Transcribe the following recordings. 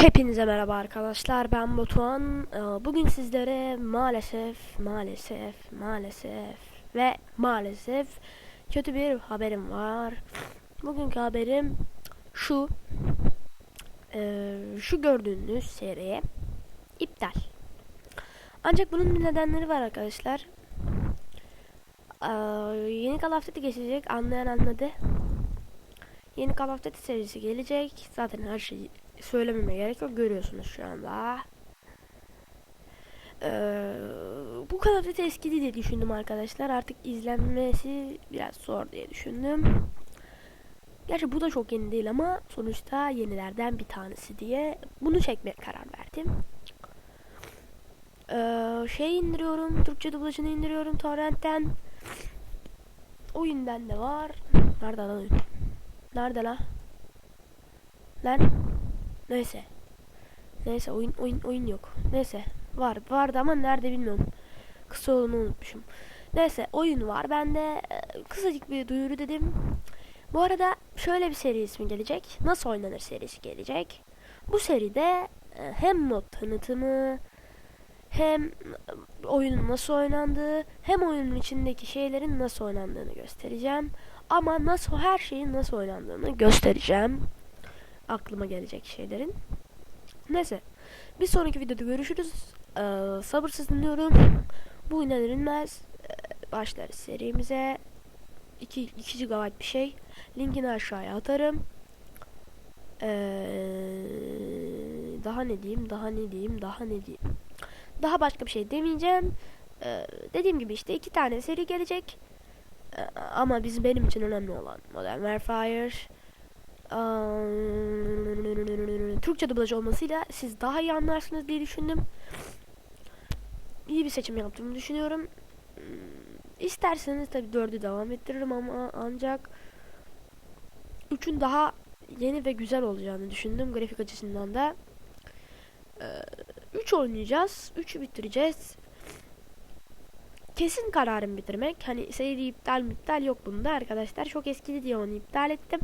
Hepinize merhaba arkadaşlar ben Batuhan. Ee, Bugün sizlere maalesef maalesef maalesef ve maalesef kötü bir haberim var. Bugünkü haberim şu. Ee, Şu gördüğünüz seri iptal. Ancak bunun bir nedenleri var arkadaşlar. Ee, Yeni Call of Duty geçecek anlayan anladı. Yeni Call of Duty serisi gelecek. Zaten her şeyi söylememe gerek yok görüyorsunuz şu anda. Ee, bu kadar da eskidi diye düşündüm arkadaşlar. Artık izlenmesi biraz zor diye düşündüm. Gerçi bu da çok yeni değil ama sonuçta yenilerden bir tanesi diye bunu çekmeye karar verdim. Ee, şey indiriyorum, Türkçe dublajını indiriyorum torrentten. Oyundan da var. Nerede lan? Nerede lan? Lan? Neyse. Neyse oyun oyun oyun yok. Neyse var vardı ama nerede bilmiyorum. Kısa yolunu unutmuşum. Neyse oyun var. Ben de e, kısacık bir duyuru dedim. Bu arada şöyle bir seri ismi gelecek. Nasıl oynanır serisi gelecek. Bu seride e, hem mod tanıtımı hem e, oyunun nasıl oynandığı hem oyunun içindeki şeylerin nasıl oynandığını göstereceğim. Ama nasıl her şeyin nasıl oynandığını göstereceğim aklıma gelecek şeylerin. Neyse. Bir sonraki videoda görüşürüz. Ee, sabırsız dinliyorum. Bu inanılmaz. Ee, başlarız serimize. 2, 2 GB bir şey. Linkini aşağıya atarım. Ee, daha ne diyeyim, daha ne diyeyim, daha ne diyeyim. Daha başka bir şey demeyeceğim. Ee, dediğim gibi işte iki tane seri gelecek. Ee, ama bizim benim için önemli olan Modern Warfare Türkçe dublaj olmasıyla siz daha iyi anlarsınız diye düşündüm. İyi bir seçim yaptığımı düşünüyorum. İsterseniz tabi dördü devam ettiririm ama ancak üçün daha yeni ve güzel olacağını düşündüm grafik açısından da. 3 oynayacağız. 3'ü bitireceğiz. Kesin kararım bitirmek. Hani seri iptal iptal yok bunda arkadaşlar. Çok eskidi diye onu iptal ettim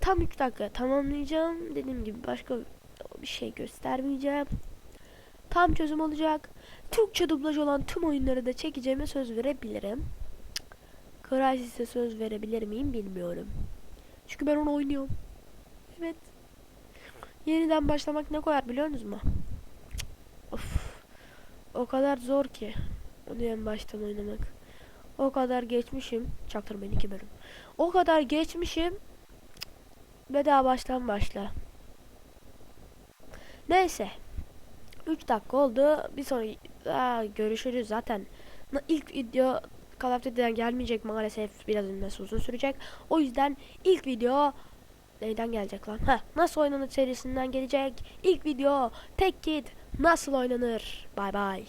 tam 3 dakika tamamlayacağım. Dediğim gibi başka bir şey göstermeyeceğim. Tam çözüm olacak. Türkçe dublaj olan tüm oyunları da çekeceğime söz verebilirim. Crysis'e söz verebilir miyim bilmiyorum. Çünkü ben onu oynuyorum. Evet. Yeniden başlamak ne koyar biliyor musunuz mu? Of. O kadar zor ki. Onu en baştan oynamak. O kadar geçmişim. Çaktırmayın iki bölüm. O kadar geçmişim. Ve daha baştan başla. Neyse. 3 dakika oldu. Bir sonra daha görüşürüz zaten. İlk video Call of Duty'den gelmeyecek maalesef biraz inmesi uzun sürecek. O yüzden ilk video neyden gelecek lan? Heh, nasıl oynanır serisinden gelecek. İlk video tek kit nasıl oynanır. Bay bay.